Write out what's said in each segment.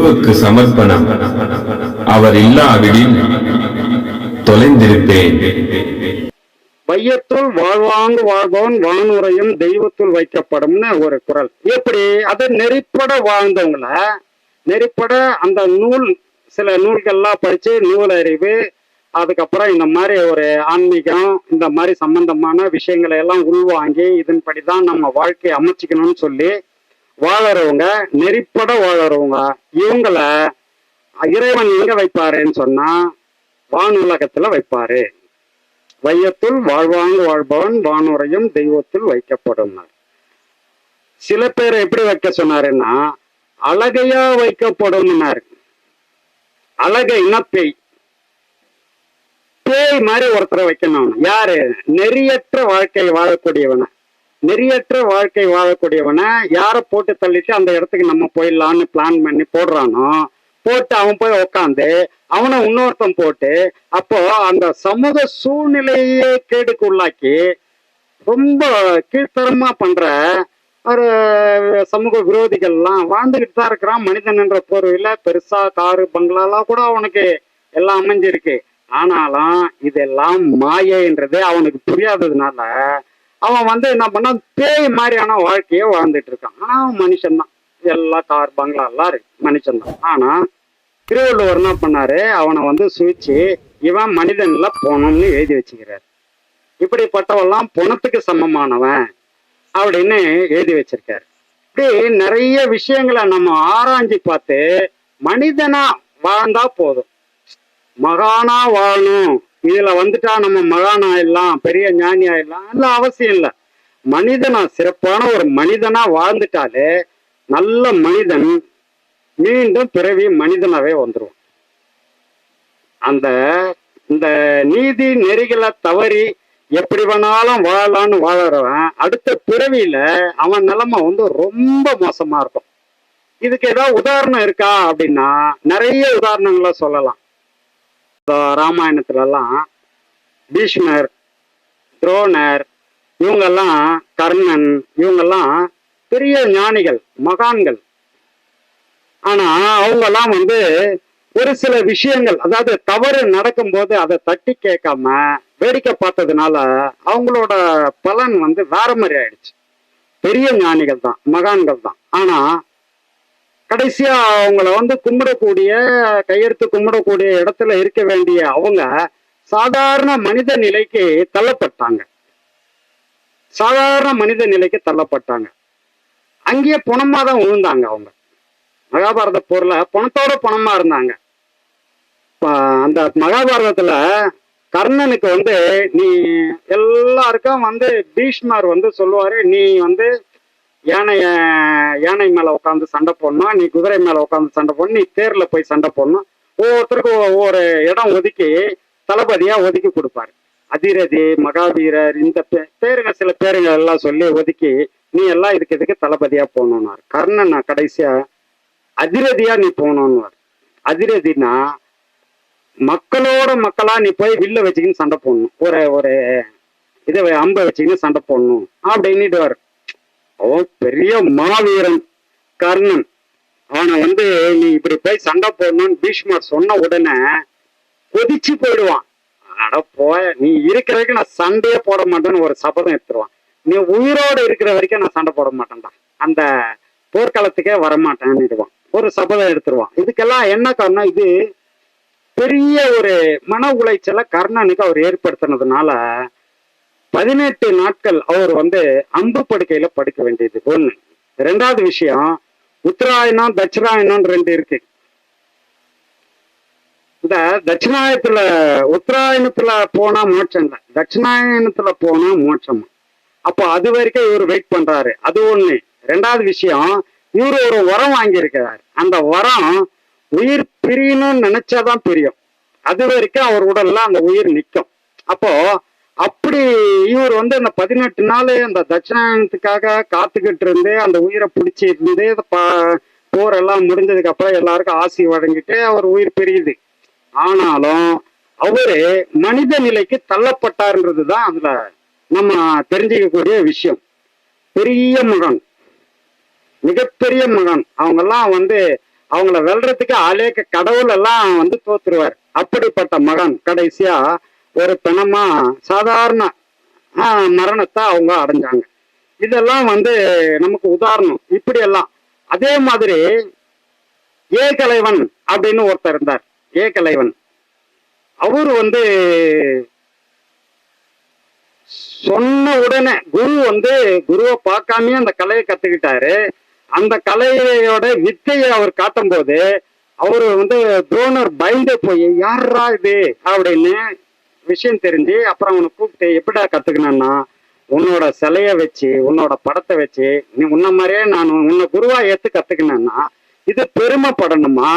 குருவுக்கு சமர்ப்பணம். அவர் இல்லாவிடில் தொலைந்திருப்பேன். வையத்துள் வாழ்வாங்கு வாழ்பவன் வானுரையும் தெய்வத்துள் வைக்கப்படும்னு ஒரு குரல். எப்படி? அது நெறிப்பட வாழ்ந்தவங்கள? நெறிப்பட அந்த நூல் சில நூல்கள்லாம் படிச்சு நூல் அறிவு அதுக்கப்புறம் இந்த மாதிரி ஒரு ஆன்மீகம் இந்த மாதிரி சம்பந்தமான விஷயங்களை எல்லாம் உள்வாங்கி இதன்படி தான் நம்ம வாழ்க்கையை அமைச்சிக்கணும்னு சொல்லி வாழறவங்க நெறிப்பட வாழறவங்க இவங்கள இறைவன் எங்க வைப்பாருன்னு சொன்னா வானுலகத்துல வைப்பாரு. வையத்துள் வாழ்வாங்கு வாழ்பவன் வானுரையும் தெய்வத்தில் வைக்கப்படும். சில பேர் எப்படி வைக்க சொன்னாருன்னா அழகையா வைக்கப்படும் அழகைன்னா பேய்? பேய் மாதிரி ஒருத்தரை வைக்கணும். யாரு? நெறியற்ற வாழ்க்கை வாழக்கூடியவனை. நெறியற்ற வாழ்க்கை வாழக்கூடியவனை யாரை போட்டு தள்ளிட்டு அந்த இடத்துக்கு நம்ம போயிடலான்னு பிளான் பண்ணி போடுறானோ போட்டு அவன் போய் உக்காந்து அவனை இன்னொருத்தன் போட்டு அப்போ அந்த சமூக சூழ்நிலையே கேடுக்கு உள்ளாக்கி ரொம்ப கீழ்த்தரமா பண்ற ஒரு சமூக விரோதிகள்லாம் வாழ்ந்துகிட்டு தான் இருக்கிறான். மனிதன் என்ற போர்வையில பெருசா காரு பங்களாலாம் கூட அவனுக்கு எல்லாம் அமைஞ்சிருக்கு. ஆனாலும் இதெல்லாம் மாயைன்றது அவனுக்கு புரியாததுனால அவன் வந்து என்ன பண்ணா பேய் மாதிரியான வாழ்க்கையை வாழ்ந்துட்டு இருக்கான். ஆனா அவன் மனுஷன்தான் எல்லா கார் பங்களா எல்லாம் இருக்கு. மனுஷன்தான் ஆனா திருவள்ளுவர் என்ன பண்ணாரு? அவனை வந்து சுவிச்சு இவன் மனிதன்ல போனோம்னு எழுதி வச்சுக்கிறார். இப்படிப்பட்டவெல்லாம் பணத்துக்கு சமமானவன் அப்படின்னு எழுதி வச்சிருக்காரு. இப்படி நிறைய விஷயங்களை நம்ம ஆராய்ஞ்சு பார்த்து மனிதனா வாழ்ந்தா போதும். மகானா வாழணும். இதுல வந்துட்டா நம்ம மகானா ஆயிடலாம் பெரிய ஞானி ஆயிடலாம் எல்லாம் அவசியம் இல்லை. மனிதனா சிறப்பான ஒரு மனிதனா வாழ்ந்துட்டாலே நல்ல மனிதன் மீண்டும் பிறவி மனிதனாவே வந்துருவான். அந்த இந்த நீதி நெறிகளை தவறி எப்படி வேணாலும் வாழலான்னு வாழறவன் அடுத்த பிறவியில அவன் நிலைமை வந்து ரொம்ப மோசமா இருக்கும். இதுக்கு ஏதாவது உதாரணம் இருக்கா அப்படின்னா நிறைய உதாரணங்களை சொல்லலாம். இப்போ ராமாயணத்துல எல்லாம் பீஷ்மர் துரோணர் இவங்கெல்லாம் கர்ணன் இவங்கெல்லாம் பெரிய ஞானிகள் மகான்கள். ஆனா அவங்கெல்லாம் வந்து ஒரு சில விஷயங்கள் அதாவது தவறு நடக்கும்போது அதை தட்டி கேட்காம வேடிக்கை பார்த்ததுனால அவங்களோட பலன் வந்து வேற மாதிரி ஆயிடுச்சு. பெரிய ஞானிகள் தான் மகான்கள் தான் ஆனா கடைசியா அவங்கள வந்து கும்பிடக்கூடிய கையெடுத்து கும்பிடக்கூடிய இடத்துல இருக்க வேண்டிய அவங்க சாதாரண மனித நிலைக்கு தள்ளப்பட்டாங்க. சாதாரண மனித நிலைக்கு தள்ளப்பட்டாங்க. அங்கேயே பணமா தான் விழுந்தாங்க அவங்க. மகாபாரத போர்ல பணத்தோட பணமா இருந்தாங்க. அந்த மகாபாரதத்துல கர்ணனுக்கு வந்து நீ எல்லாருக்கும் வந்து பீஷ்மர் வந்து சொல்லுவாரு நீ வந்து யானைய யானை மேலே உட்காந்து சண்டை போடணும். நீ குதிரை மேலே உட்காந்து சண்டை போடணும். நீ தேரில் போய் சண்டை போடணும். ஒவ்வொருத்தருக்கும் ஒவ்வொரு இடம் ஒதுக்கி தளபதியாக ஒதுக்கி கொடுப்பாரு. அதிரதி மகாவீரர் இந்த பேருங்க சில பேருங்க எல்லாம் சொல்லி ஒதுக்கி நீ எல்லாம் இதுக்கு இதுக்கு தளபதியா போகணும்னாரு. கர்ணன் நான் கடைசியா அதிரதியா நீ போகணும்னு அதிரதினா மக்களோட மக்களா நீ போய் வில்ல வச்சுக்கின்னு சண்டை போடணும். ஒரு ஒரு இதை அம்பை வச்சுக்கின்னு சண்டை போடணும். அப்படின்னுட்டு அவன் பெரிய மாவீரன் கர்ணன். அவனை வந்து நீ இப்படி போய் சண்டை போடணும்னு பீஷ்மர் சொன்ன உடனே கொதிச்சு போயிடுவான். அட போய நீ இருக்கிற வரைக்கும் நான் சண்டையே போட மாட்டேன்னு ஒரு சபதம் எடுத்துருவான். நீ உயிரோடு இருக்கிற வரைக்கும் நான் சண்டை போட மாட்டேன்டா. அந்த போர்க்களத்துக்கே வரமாட்டேன்னுடுவான். ஒரு சபதம் எடுத்துருவான். இதுக்கெல்லாம் என்ன காரணம்? இது பெரிய ஒரு மன உளைச்சலை கர்ணனுக்கு அவர் ஏற்படுத்தினதுனால பதினெட்டு நாட்கள் அவர் வந்து அம்பு படுக்கையில படுக்க வேண்டியது ஒண்ணு. ரெண்டாவது விஷயம் உத்தராயணம் தட்சிணாயணம் ரெண்டு இருக்கு. இந்த தட்சிணாயத்துல உத்தராயணத்துல போனா மோட்சம் இல்லை. தட்சிணாயணத்துல போனா மோட்சம். அப்போ அது வரைக்கும் இவர் வெயிட் பண்றாரு. அது ஒண்ணு. ரெண்டாவது விஷயம் இவர் ஒரு உரம் வாங்கியிருக்கிறார். அந்த உரம் உயிர் பிரியணும்னு நினைச்சாதான் பிரியும். அது வரைக்கும் அவர் உடல்ல அந்த உயிர் நிற்கும் அப்போ அப்படி இவர் வந்து அந்த பதினெட்டு நாள் அந்த தட்சிணாயனத்துக்காக காத்துக்கிட்டு இருந்து அந்த உயிரை பிடிச்சி இருந்து அந்த ப- போரெல்லாம் முடிஞ்சதுக்கு அப்புறம் எல்லாருக்கும் ஆசி வழங்கிட்டு அவர் உயிர் பெரியுது. ஆனாலும் அவரு மனித நிலைக்கு தள்ளப்பட்டார்ன்றது தான் அதுல நம்ம தெரிஞ்சுக்கக்கூடிய விஷயம். பெரிய மகன் மிகப்பெரிய மகன். அவங்கெல்லாம் வந்து அவங்கள வெல்றதுக்கு அலேக்க கடவுள் எல்லாம் வந்து தோத்துருவார். அப்படிப்பட்ட மகன் கடைசியா ஒரு பிணமா சாதாரண ஆஹ், மரணத்தை அவங்க அடைஞ்சாங்க. இதெல்லாம் வந்து நமக்கு உதாரணம். இப்படி எல்லாம் அதே மாதிரி ஏ கலைவன் அப்படின்னு ஒருத்தர் இருந்தார். ஏ கலைவன். அவர் வந்து சொன்ன உடனே குரு வந்து குருவை பார்க்காமயே அந்த கலையை கத்துக்கிட்டாரு. அந்த கலையோட வித்தையை அவர் காட்டும் போது அவரு வந்து துரோணர் பயந்து போய் யாரா இது? அப்படின்னு விஷயம் தெரிஞ்சு அப்புறம் அவனை கூப்பிட்டு எப்படா கத்துக்கணும்னா உன்னோட சிலைய வச்சு உன்னோட படத்தை வச்சு நீ உன்ன மாதிரியே நான் உன்னை குருவா ஏத்து கத்துக்கினேன்னா இது பெருமைப்படணுமா?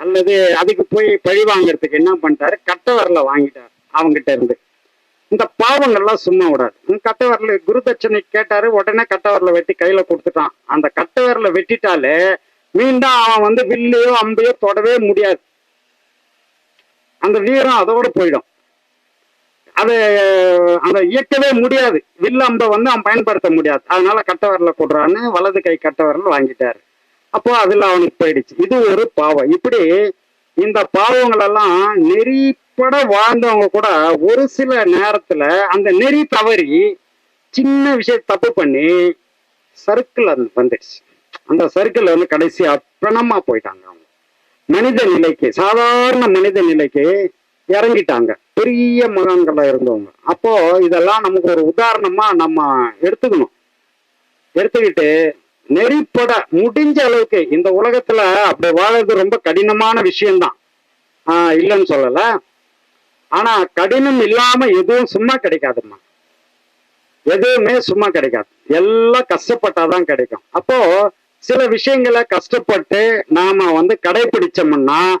அல்லது அதுக்கு போய் பழி வாங்குறதுக்கு என்ன பண்ணிட்டாரு கட்ட வரல வாங்கிட்டார் அவங்ககிட்ட இருந்து. இந்த பாவங்கள்லாம் சும்மா விடாது. கட்ட வரல குரு தட்சணை கேட்டாரு உடனே கட்ட வரல வெட்டி கையில கொடுத்துட்டான். அந்த கட்ட வரல வெட்டிட்டாலே மீண்டும் அவன் வந்து வில்லையோ அம்பையோ தொடவே முடியாது. அந்த வீரம் அதோட போயிடும். அது அந்த இயக்கவே முடியாது. வில் அம்ப வந்து அவன் பயன்படுத்த முடியாது. அதனால கட்ட வரல கொடுறான்னு வலது கை கட்ட வரல வாங்கிட்டாரு. அப்போ அதுல அவனுக்கு போயிடுச்சு. இது ஒரு பாவம். இப்படி இந்த பாவங்களெல்லாம் நெறிப்பட வாழ்ந்தவங்க கூட ஒரு சில நேரத்துல அந்த நெறி தவறி சின்ன விஷயம் தப்பு பண்ணி சர்க்கிள் அது வந்துடுச்சு. அந்த சர்க்கிள் வந்து கடைசி பிணமா போயிட்டாங்க அவங்க. மனித நிலைக்கு சாதாரண மனித நிலைக்கு இறங்கிட்டாங்க. பெரிய மகான்களா இருந்தவங்க. அப்போ இதெல்லாம் நமக்கு ஒரு உதாரணமா நம்ம எடுத்துக்கணும். எடுத்துக்கிட்டு நெறிப்பட முடிஞ்ச அளவுக்கு இந்த உலகத்துல அப்படி வாழறது ரொம்ப கடினமான விஷயம்தான். ஆஹ் இல்லைன்னு சொல்லல. ஆனா கடினம் இல்லாம எதுவும் சும்மா கிடைக்காதுமா எதுவுமே சும்மா கிடைக்காது. எல்லாம் கஷ்டப்பட்டாதான் கிடைக்கும். அப்போ சில விஷயங்களை கஷ்டப்பட்டு நாம வந்து கடைபிடிச்சோம்னா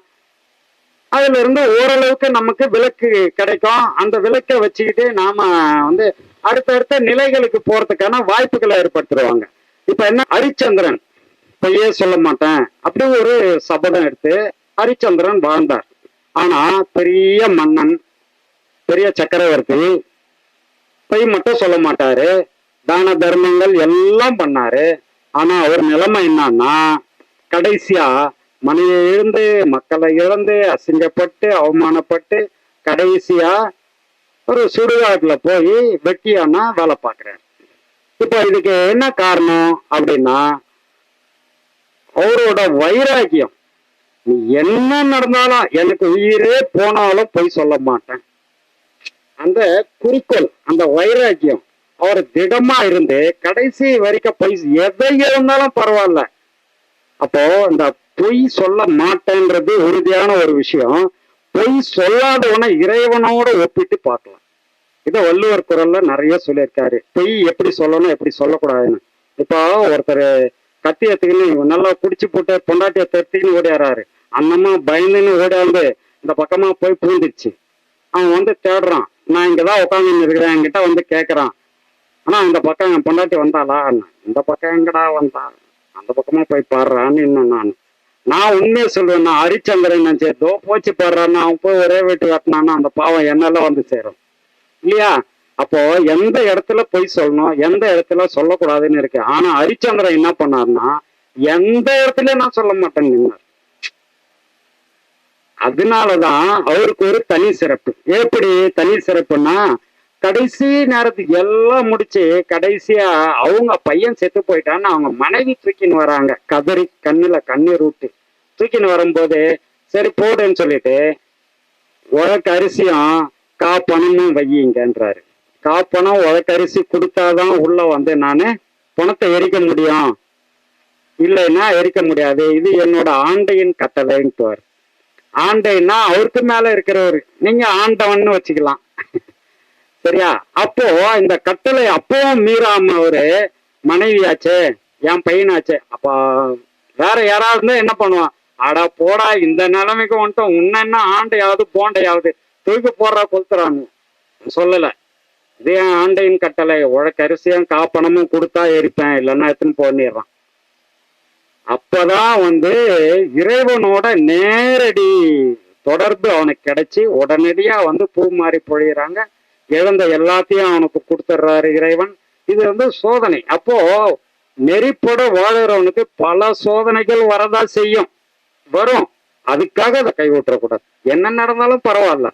அதுல இருந்து ஓரளவுக்கு நமக்கு விலக்கு கிடைக்கும். அந்த விலக்கை வச்சுக்கிட்டு நாம வந்து அடுத்தடுத்த நிலைகளுக்கு போறதுக்கான வாய்ப்புகளை ஏற்படுத்திடுவாங்க. இப்ப என்ன? ஹரிச்சந்திரன். பொய்யே சொல்ல மாட்டேன்? அப்படி ஒரு சபதம் எடுத்து ஹரிச்சந்திரன் வாழ்ந்தார். ஆனா பெரிய மன்னன் பெரிய சக்கரவர்த்தி பொய் மட்டும் சொல்ல மாட்டாரு. தான தர்மங்கள் எல்லாம் பண்ணாரு. ஆனா ஒரு நிலைமை என்னன்னா கடைசியா மனையை இழந்து மக்களை இழந்து அசிங்கப்பட்டு அவமானப்பட்டு கடைசியா ஒரு சுடுகாட்டுல போய் வெட்டியானா வேலை பார்க்குறாரு. இப்போ இதுக்கு என்ன காரணம் அப்படின்னா அவரோட வைராக்கியம். என்ன நடந்தாலும் எனக்கு உயிரே போனாலும் பொய் சொல்ல மாட்டேன். அந்த குறிக்கோள் அந்த வைராக்கியம் அவர் திடமா இருந்து கடைசி வரைக்கும் பொய் எதை இருந்தாலும் பரவாயில்ல. அப்போ இந்த பொய் சொல்ல மாட்டேன்றது உறுதியான ஒரு விஷயம். பொய் சொல்லாதவனை இறைவனோட ஒப்பிட்டு பார்க்கலாம். இதை வள்ளுவர் குரல்ல நிறைய சொல்லியிருக்காரு. பொய் எப்படி சொல்லணும் எப்படி சொல்லக்கூடாதுன்னு. இப்போ ஒருத்தர் கத்தி எடுத்துக்கின்னு நல்லா குடிச்சு போட்டு பொண்டாட்டிய தத்தின்னு ஓடியாராரு. அந்தம்மா பயந்துன்னு ஓடியாந்து இந்த பக்கமா போய் பூந்துச்சு அவன் வந்து தேடுறான். நான் இங்கதான் உட்காந்து இருக்கிறேன். என்கிட்ட வந்து கேட்கறான் ஆனா அந்த பக்கம் என் பொண்டாட்டி வந்தாளா? இந்த பக்கம் எங்கடா வந்தா? அந்த பக்கமா போய் பாடுறான்னு இன்னும் நான். நான் உண்மையை சொல்லுவேன் நான் ஹரிச்சந்திரன் நினைச்சேன் தோ போச்சு பாடுறான்னு அவன் போய் ஒரே வீட்டு வெட்டினான்னா அந்த பாவம் என்னெல்லாம் வந்து சேரும். இல்லையா? அப்போ எந்த இடத்துல போய் சொல்லணும் எந்த இடத்துல சொல்லக்கூடாதுன்னு இருக்கு ஆனா ஹரிச்சந்திரன் என்ன பண்ணாருன்னா எந்த இடத்துல நான் சொல்ல மாட்டேன் நின்னார். அதனாலதான் அவருக்கு ஒரு தனி சிறப்பு. எப்படி தனி சிறப்புன்னா கடைசி நேரத்துக்கு எல்லாம் முடிச்சு கடைசியா அவங்க பையன் செத்து போயிட்டான்னு அவங்க மனைவி தூக்கின்னு வராங்க. கதறி கண்ணுல கண்ணீர் விட்டு தூக்கின்னு வரும்போது சரி போடுன்னு சொல்லிட்டு உழக்கு அரிசியும் காப்பணமும் வையுங்கன்றாரு. காப்பணம் உழக்கு அரிசி கொடுத்தாதான் உள்ள வந்து நான் பணத்தை எரிக்க முடியும். இல்லைன்னா எரிக்க முடியாது. இது என்னோட ஆண்டையின் கட்டளைன்ட்டுவார். ஆண்டைன்னா அவருக்கு மேல இருக்கிறவர். நீங்க ஆண்டவன்னு வச்சுக்கலாம். சரியா? அப்போ இந்த கட்டளை அப்பவும் மீறாம அவரு மனைவியாச்சே என் பையனாச்சே. அப்ப வேற யாராவது இருந்தா என்ன பண்ணுவான்? அடா போடா இந்த நிலைமைக்கு வந்துட்டோம். உன்ன என்ன ஆண்டையாவது போண்டையாவது தூக்கி போடுறா கொளுத்துறான்னு. சொல்லல. இதே ஆண்டையின் கட்டளை. உழக்கரிசியும் காப்பணமும் கொடுத்தா எரிப்பேன். இல்லைன்னா எடுத்துன்னு போனிடுறான் அப்பதான் வந்து இறைவனோட நேரடி தொடர்பு அவனுக்கு கிடைச்சி உடனடியா வந்து பூ மாறி பொழியிறாங்க. இழந்த எல்லாத்தையும் அவனுக்கு கொடுத்துட்றாரு இறைவன். இது வந்து சோதனை. அப்போ நெறிப்பட வாழறவனுக்கு பல சோதனைகள் வரதா செய்யும். வரும். அதுக்காக அதை கைவிட்டுறக்கூடாது. என்ன நடந்தாலும் பரவாயில்ல.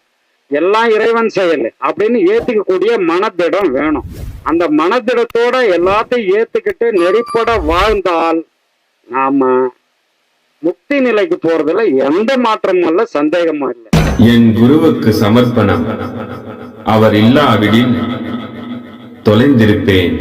எல்லாம் இறைவன் செயல் அப்படின்னு ஏத்துக்கக்கூடிய மனதிடம் வேணும். அந்த மனதிடத்தோட எல்லாத்தையும் ஏத்துக்கிட்டு நெறிப்பட வாழ்ந்தால் நாம முக்தி நிலைக்கு போறதுல எந்த மாற்றமும் இல்லை சந்தேகமும் இல்லை. என் குருவுக்கு சமர்ப்பணம். அவர் இல்லாவிடில் தொலைந்திருப்பேன்.